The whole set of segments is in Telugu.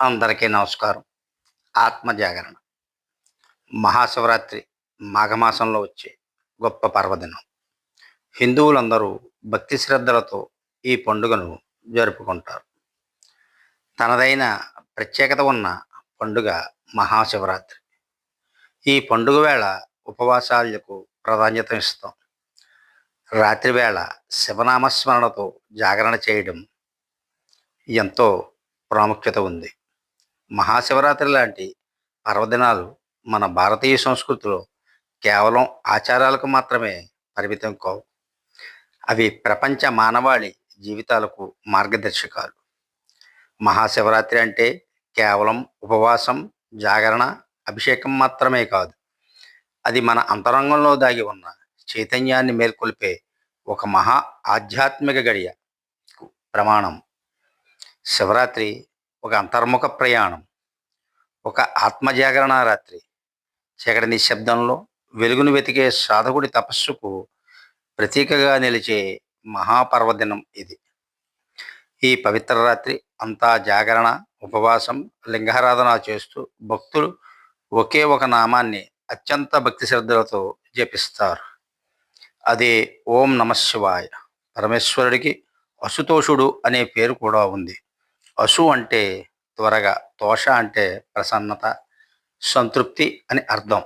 అందరికీ నమస్కారం. ఆత్మ జాగరణ మహాశివరాత్రి మాఘమాసంలో వచ్చే గొప్ప పర్వదినం. హిందువులందరూ భక్తి శ్రద్ధలతో ఈ పండుగను జరుపుకుంటారు. తనదైన ప్రత్యేకత ఉన్న పండుగ మహాశివరాత్రి. ఈ పండుగ వేళ ఉపవాసాలకు ప్రాధాన్యత ఇస్తాం. రాత్రి వేళ శివనామస్మరణతో జాగరణ చేయడం ఎంతో ప్రాముఖ్యత ఉంది. మహాశివరాత్రి లాంటి పర్వదినాలు మన భారతీయ సంస్కృతిలో కేవలం ఆచారాలకు మాత్రమే పరిమితం కావు. అవి ప్రపంచ మానవాళి జీవితాలకు మార్గదర్శకాలు. మహాశివరాత్రి అంటే కేవలం ఉపవాసం జాగరణ అభిషేకం మాత్రమే కాదు. అది మన అంతరంగంలో దాగి ఉన్న చైతన్యాన్ని మేల్కొల్పే ఒక మహా ఆధ్యాత్మిక గడియ ప్రమాణం. శివరాత్రి ఒక అంతర్ముఖ ప్రయాణం ఒక ఆత్మజాగరణ రాత్రి. చీకటి నిశ్శబ్దంలో వెలుగును వెతికే సాధకుడి తపస్సుకు ప్రతీకగా నిలిచే మహాపర్వదినం ఇది. ఈ పవిత్ర రాత్రి అంతా జాగరణ ఉపవాసం లింగారాధన చేస్తూ భక్తులు ఒకే ఒక నామాన్ని అత్యంత భక్తి శ్రద్ధలతో జపిస్తారు. అదే ఓం నమశివాయ పరమేశ్వరుడికి అశుతోషుడు అనే పేరు కూడా ఉంది. అశు అంటే త్వరగా తోష అంటే ప్రసన్నత సంతృప్తి అని అర్థం.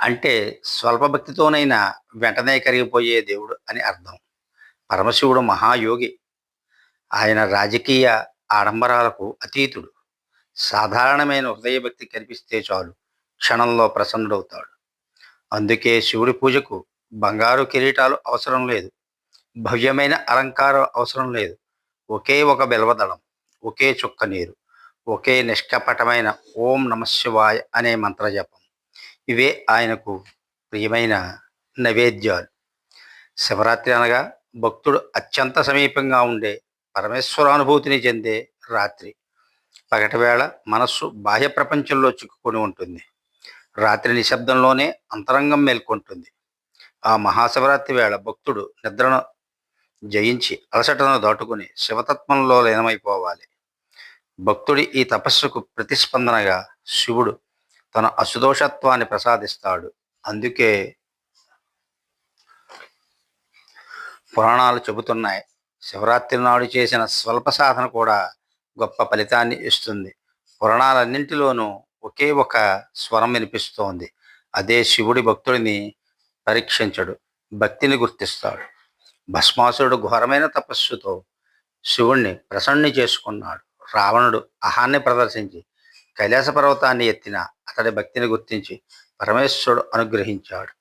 అంటే స్వల్ప భక్తితోనైనా వెంటనే కరిగిపోయే దేవుడు అని అర్థం. పరమశివుడు మహాయోగి. ఆయన రాజకీయ ఆడంబరాలకు అతీతుడు. సాధారణమైన హృదయభక్తి కనిపిస్తే చాలు క్షణంలో ప్రసన్నుడవుతాడు. అందుకే శివుడి పూజకు బంగారు కిరీటాలు అవసరం లేదు. భవ్యమైన అలంకారం అవసరం లేదు. ఒకే ఒక బెల్వదళం ఒకే చుక్క నీరు ఒకే నిష్కపటమైన ఓం నమశివాయ అనే మంత్రజపం. ఇవే ఆయనకు ప్రియమైన నైవేద్యాలు. శివరాత్రి అనగా భక్తుడు అత్యంత సమీపంగా ఉండే పరమేశ్వరానుభూతిని చెందే రాత్రి. పగటివేళ మనస్సు బాహ్య ప్రపంచంలో చిక్కుకొని ఉంటుంది. రాత్రి నిశ్శబ్దంలోనే అంతరంగం మేల్కొంటుంది. ఆ మహాశివరాత్రి వేళ భక్తుడు నిద్రను జయించి అలసటను దాటుకుని శివతత్వంలో లీనమైపోవాలి. భక్తుడి ఈ తపస్సుకు ప్రతిస్పందనగా శివుడు తన అసుదోషత్వాన్ని ప్రసాదిస్తాడు. అందుకే పురాణాలు చెబుతున్నాయి శివరాత్రి నాడు చేసిన స్వల్ప సాధన కూడా గొప్ప ఫలితాన్ని ఇస్తుంది. పురాణాలన్నింటిలోనూ ఒకే ఒక స్వరం వినిపిస్తోంది. అదే శివుడి భక్తుడిని పరీక్షించడు భక్తిని గుర్తిస్తాడు. భస్మాసురుడు ఘోరమైన తపస్సుతో శివుణ్ణి ప్రసన్ని చేసుకున్నాడు. రావణుడు అహాన్ని ప్రదర్శించి కైలాస పర్వతాన్ని ఎత్తిన అతడి భక్తిని గుర్తించి పరమేశ్వరుడు అనుగ్రహించాడు.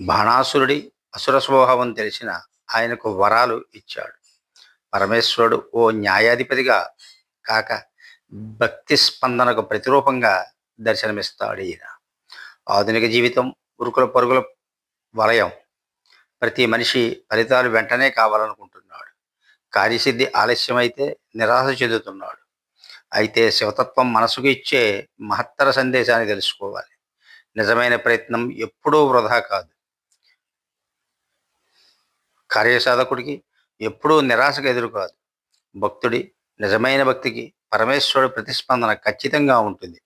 బాణాసురుడి అసుర స్వభావం తెలిసిన ఆయనకు వరాలు ఇచ్చాడు. పరమేశ్వరుడు ఓ న్యాయాధిపతిగా కాక భక్తి స్పందనకు ప్రతిరూపంగా దర్శనమిస్తాడు ఈయన. ఆధునిక జీవితం ఉరుకుల పరుగుల వలయం ప్రతి మనిషి ఫలితాలు వెంటనే కావాలనుకుంటున్నాడు. కార్యసిద్ధి ఆలస్యమైతే నిరాశ చెందుతున్నాడు. అయితే శివతత్వం మనసుకు ఇచ్చే మహత్తర సందేశాన్ని తెలుసుకోవాలి. నిజమైన ప్రయత్నం ఎప్పుడూ వృధా కాదు. కార్యసాధకుడికి ఎప్పుడూ నిరాశకు ఎదురు కాదు. భక్తుడి నిజమైన భక్తికి పరమేశ్వరుడు ప్రతిస్పందన ఖచ్చితంగా ఉంటుంది.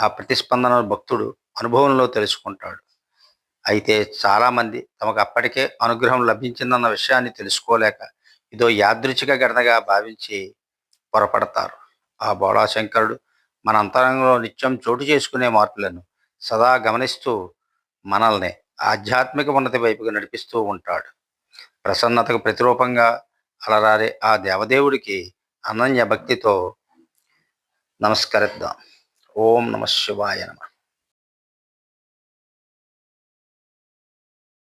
ఆ ప్రతిస్పందన భక్తుడు అనుభవంలో తెలుసుకుంటాడు. అయితే చాలామంది తమకు అప్పటికే అనుగ్రహం లభించిందన్న విషయాన్ని తెలుసుకోలేక ఇదో యాదృచ్ఛిక ఘటనగా భావించి పొరపడతారు. ఆ బోళాశంకరుడు మన అంతరంగంలో నిత్యం చోటు చేసుకునే మార్పులను సదా గమనిస్తూ మనల్ని ఆధ్యాత్మిక ఉన్నతి వైపుకు నడిపిస్తూ ఉంటాడు. ప్రసన్నతకు ప్రతిరూపంగా అలరారే ఆ దేవదేవుడికి అనన్య భక్తితో నమస్కరిద్దాం. ఓం నమ శివాయ నమ.